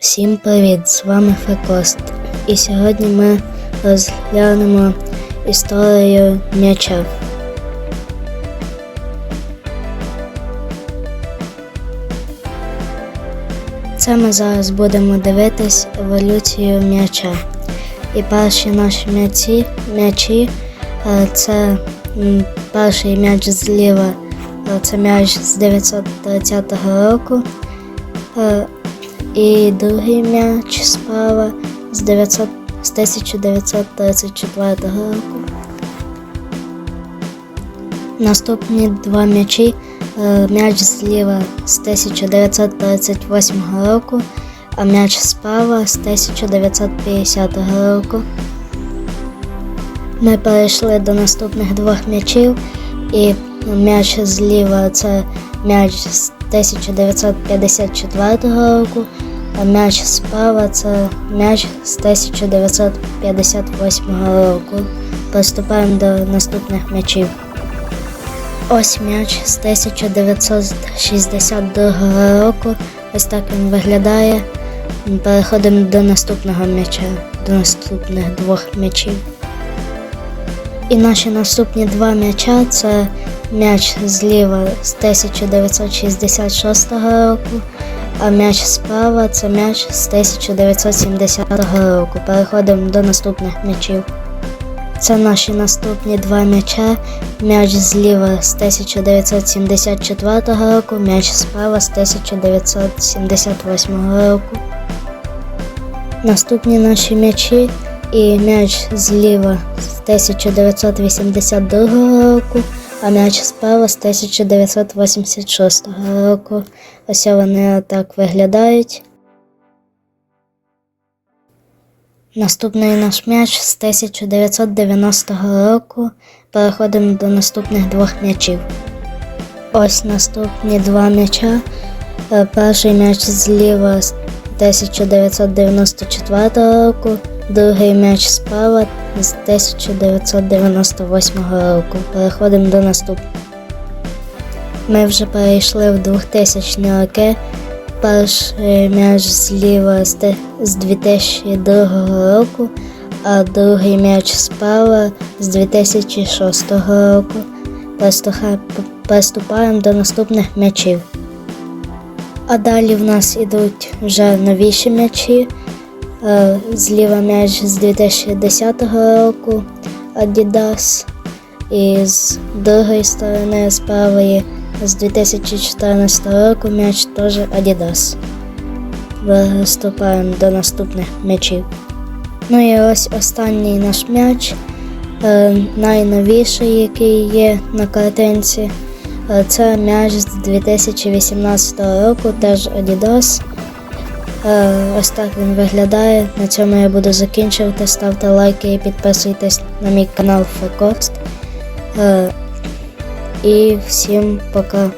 Всім привіт! З вами Фекост. І сьогодні ми розглянемо історію м'яча. Це ми зараз будемо дивитись еволюцію м'яча. І перші наші м'ячі, м'ячі е, це перший м'яч зліва, е, це м'яч з 930 року. І другий м'яч справа з, 900, з 1934 року. Наступні два м'ячі. е, М'яч зліва з 1938 року, а м'яч справа з 1950 року. Ми перейшли до наступних двох м'ячів, і м'яч зліва це м'яч з 1954 року, а м'яч справа це м'яч з 1958 року. Приступаємо до наступних м'ячів. Ось м'яч з 1962 року. Ось так він виглядає. Переходимо до наступного м'яча, до наступних двох м'ячів. І наші наступні два м'яча це м'яч зліва з 1966 року, а м'яч справа це м'яч з 1970 року. Переходимо до наступних м'ячів. Це наші наступні два м'яча. М'яч зліва з 1974 року, м'яч справа з 1978 року. Наступні наші м'ячі і м'яч зліва з 1982 року, а м'яч справа з 1986 року. Ось вони так виглядають. Наступний наш м'яч з 1990 року. Переходимо до наступних двох м'ячів. Ось наступні два м'яча. Е, Перший м'яч зліва з 1994 року, другий м'яч справа з 1998 року. Переходимо до наступного. Ми вже перейшли в 2000 роки. Перший м'яч зліва з 2002 року, а другий м'яч справа з 2006 року. Приступаємо до наступних м'ячів. А далі в нас ідуть вже новіші м'ячі. Е, Зліва м'яч з 2010 року Adidas. І з другої сторони з правої з 2014 року м'яч теж Adidas. Виступаємо до наступних м'ячів. Ну і ось останній наш м'яч, е, найновіший, який є на картинці. Е, Це м'яч з 2018 року, теж Adidas. Е, Ось так він виглядає. На цьому я буду закінчувати. Ставте лайки і підписуйтесь на мій канал Фокост. Е, І всім пока.